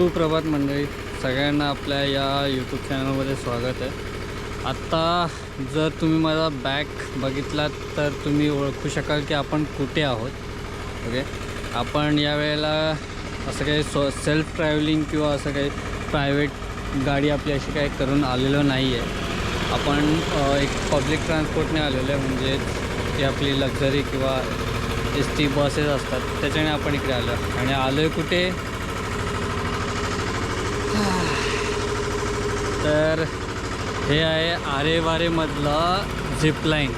सुप्रभात मंडळी. सगळ्यांना आपल्या या यूट्यूब चॅनलमध्ये स्वागत आहे. आत्ता जर तुम्ही माझा बॅक बघितलात तर तुम्ही ओळखू शकाल की आपण कुठे आहोत. ओके आपण यावेळेला असं काही स्व सेल्फ ट्रॅव्हलिंग किंवा असं काही प्रायव्हेट गाडी आपली अशी काही करून आलेलो नाही आहे आपण एक पब्लिक ट्रान्सपोर्टने आलेलो आहे म्हणजे ती आपली लक्झरी किंवा एस टी बसेस असतात त्याच्याने आपण इकडे आलो आणि आलो आहे कुठे? तर हे आहे आरेवारेमधलं झिपलाईन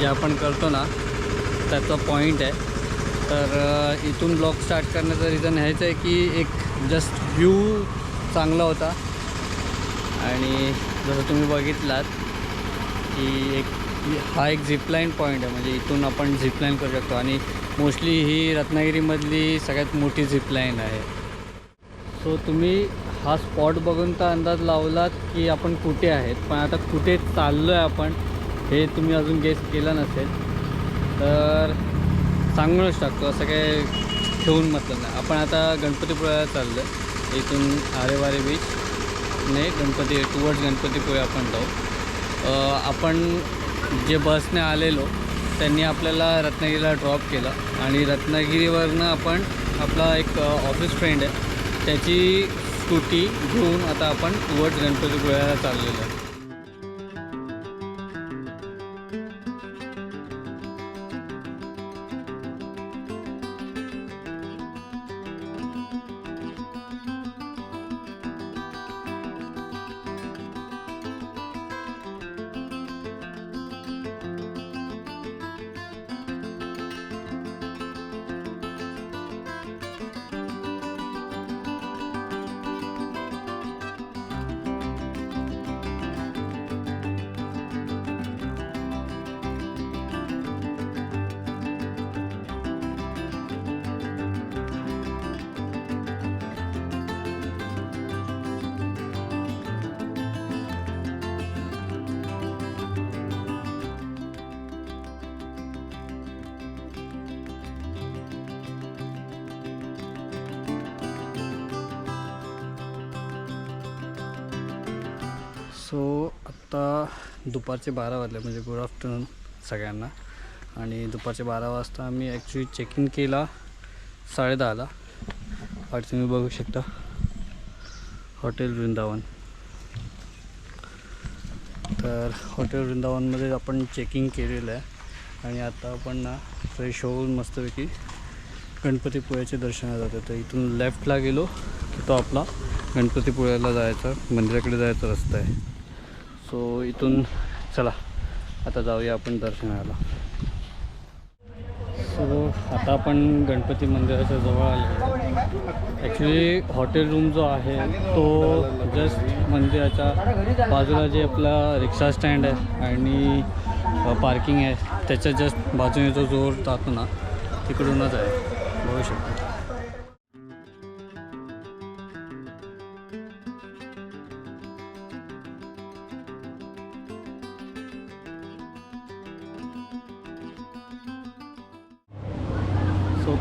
जे आपण करतो ना त्याचा पॉईंट आहे. तर इथून ब्लॉग स्टार्ट करण्याचं रिझन ह्याचं आहे की एक जस्ट व्ह्यू चांगला होता. आणि जसं तुम्ही बघितलात की एक हा एक झिपलाईन पॉईंट आहे. म्हणजे इथून आपण झिपलाईन करू शकतो. आणि मोस्टली ही रत्नागिरीमधली सगळ्यात मोठी झिपलाईन आहे. सो तुम्ही हा स्पॉट बघून तर अंदाज लावलात की आपण कुठे आहेत. पण आता कुठे चाललो आहे आपण हे तुम्ही अजून गेस केलं नसेल. तर सांगूनच टाकतो असं काय ठेवून म्हटलं नाही. आपण आता गणपतीपुळ्याला चाललो आहे इथून आरेवारे बीच ने गणपती टुवर्ड्स गणपतीपुळे आपण जाऊ. आपण जे बसने आलेलो त्यांनी आपल्याला रत्नागिरीला ड्रॉप केलं. आणि रत्नागिरीवरनं आपण आपला एक ऑफिस फ्रेंड आहे. त्याची स्कूटी घेऊन आता आपण वट गणपतीपुळ्याला चाललेलो आहे. सो आत्ता दुपारचे बारा वाजले म्हणजे गुड आफ्टरनून सगळ्यांना. आणि दुपारचे बारा वाजता आम्ही ॲक्च्युली चेक इन केला साडेदहाला. आणि तुम्ही बघू शकता हॉटेल वृंदावन. तर हॉटेल वृंदावनमध्ये आपण चेकिंग केलेलं आहे. आणि आता आपण ना फ्रेश होऊन मस्तपैकी गणपतीपुळ्याचे दर्शनाला जातो तर इथून लेफ्टला गेलो की तो आपला गणपतीपुळ्याला जायचा मंदिराकडे जायचा रस्ता आहे. सो इथून चला आता जाऊया आपण दर्शनाला. सो आता आपण गणपती मंदिराच्या जवळ आलो. ॲक्च्युली हॉटेल रूम जो आहे तो जस्ट मंदिराच्या बाजूला जे आपला रिक्षा स्टँड आहे आणि पार्किंग आहे त्याच्या जस्ट बाजूने जो जोर जातो ना तिकडूनच आहे. बघू शकतो.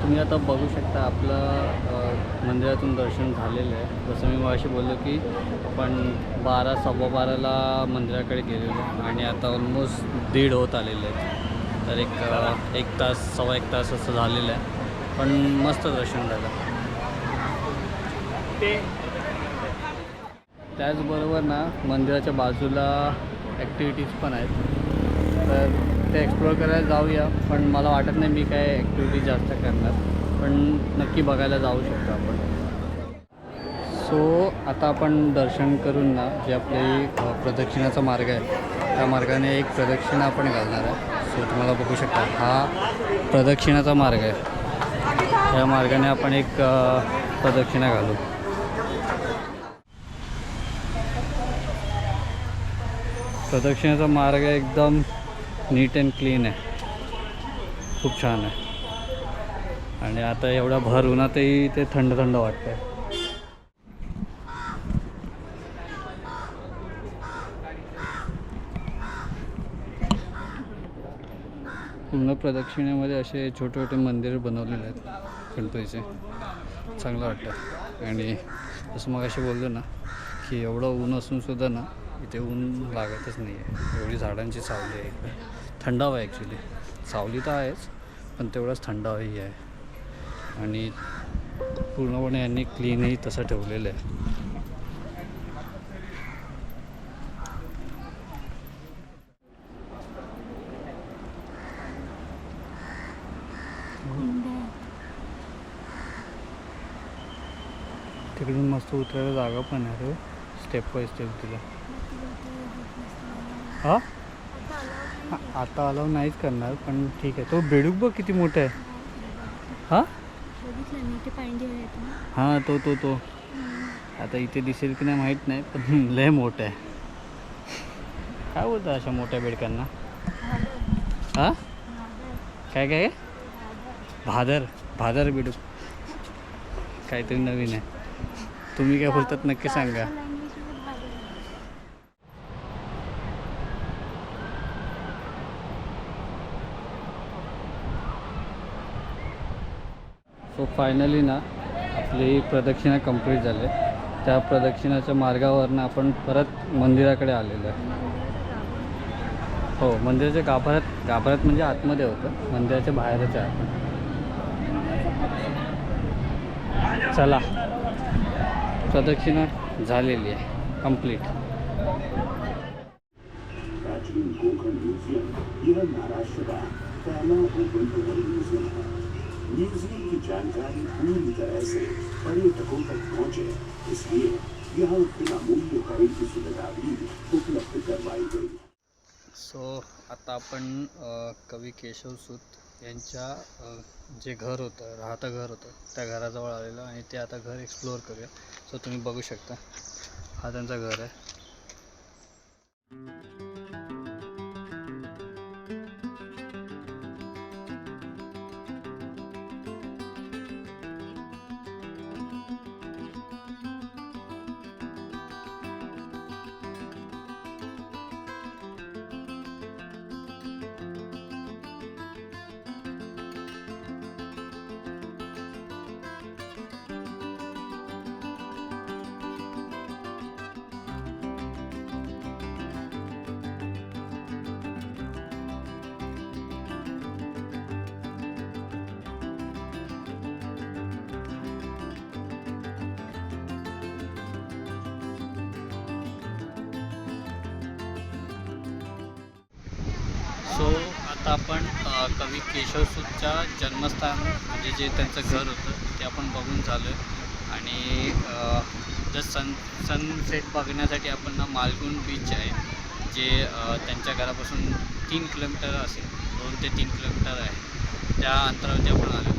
तुम्ही आता बघू शकता आपलं मंदिरातून दर्शन झालेलं आहे. जसं मी मगाशी बोललो की आपण बारा सव्वा बाराला मंदिराकडे गेलेलो आणि आता ऑलमोस्ट दीड होत आलेले आहेत तर एक एक तास सव्वा एक तास असं झालेलं आहे. पण मस्त दर्शन झालं. त्याचबरोबर ना मंदिराच्या बाजूला ॲक्टिव्हिटीज पण आहेत. तर ते एक्सप्लोअर करायला जाऊया. पण मला वाटत नाही मी काय ॲक्टिव्हिटी जास्त करणार. पण नक्की बघायला जाऊ शकतो आपण. सो आता आपण दर्शन करून ना जे आपली प्रदक्षिणाचा मार्ग आहे त्या मार्गाने एक प्रदक्षिणा आपण घालणार आहे. सो तुम्हाला बघू शकता हा प्रदक्षिणाचा मार्ग आहे. या मार्गाने आपण एक प्रदक्षिणा घालू. प्रदक्षिणाचा मार्ग एकदम नीट अँड क्लीन आहे. खूप छान आहे. आणि आता एवढा भर उन्हातही ते थंड थंड वाटतं आहे पूर्ण प्रदक्षिणेमध्ये असे छोटे छोटे मंदिर बनवलेले आहेत गणपतीचे चांगलं वाटतं आणि जसं मग असे बोललो ना की एवढं ऊन असून सुद्धा ना इथे ऊन लागतच नाही आहे. एवढी झाडांची सावली आहे. इकडे थंडावा आहे ॲक्च्युली सावली तर आहेच पण तेवढंच थंडावाही आहे. आणि पूर्णपणे यांनी क्लीनही तसं ठेवलेलं आहे. तिकडून मस्त उतरायला जागा पण आहे रे. स्टेप बाय स्टेप तिला. हा? आता अलाव नाहीच करणार पण ठीक आहे. तो बेडूक बघ किती मोठा आहे. हा? हां तो तो तो. आता इथे दिसेल की नाही माहीत नाही पण लय मोठं आहे. काय बोलतं अशा मोठ्या बेडकांना? हा? काय काय? भादर. भादर बेडूक. काहीतरी नवीन आहे. तुम्ही काय बोलतात नक्की सांगा. सो फायनली ना आपली प्रदक्षिणा कंप्लीट झाली. त्या प्रदक्षिणाच्या मार्गावरनं आपण परत मंदिराकडे आलेलो आहे. हो मंदिराच्या गाभाऱ्यात गाभाऱ्यात म्हणजे आतमध्ये होतं. मंदिराच्या बाहेरच आहे आपण. चला. प्रदक्षिणा झालेली आहे. कंप्लीट प्राचीन कोकण म्युझियम महाराष्ट्र म्यूजियम की जानकारी पूरी तरह से पर्यटकों तक पहुंचे इसलिए यहाँ बिना मूल्य करे की सुविधा भी उपलब्ध करवाई गई सो सो आता आपण कवी केशव सूत यांच्या जे घर होतं राहतं घर होतं त्या घराजवळ आलेलं आणि ते आता घर एक्सप्लोअर करूया. सो तुम्ही बघू शकता. हा त्यांचा घर आहे. सो आता आपण कवी केशवसूतच्या जन्मस्थान म्हणजे जे त्यांचं घर होतं ते आपण बघून झालो आहे आणि जर सन सनसेट बघण्यासाठी आपण ना मालगुण बीच आहे जे त्यांच्या घरापासून तीन किलोमीटर असेल दोन ते तीन किलोमीटर आहे. त्या अंतरावरती आपण आलो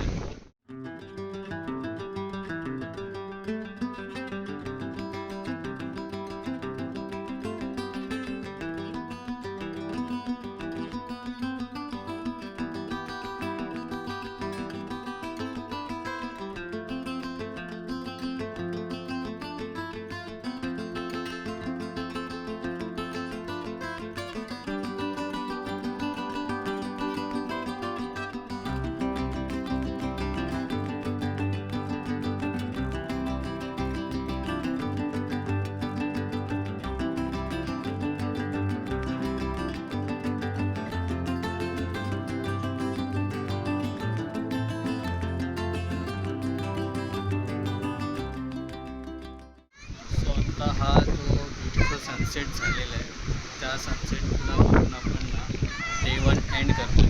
सनसेट झालेला आहे. त्या सनसेटला बघून आपण ना डे वन एंड करतो.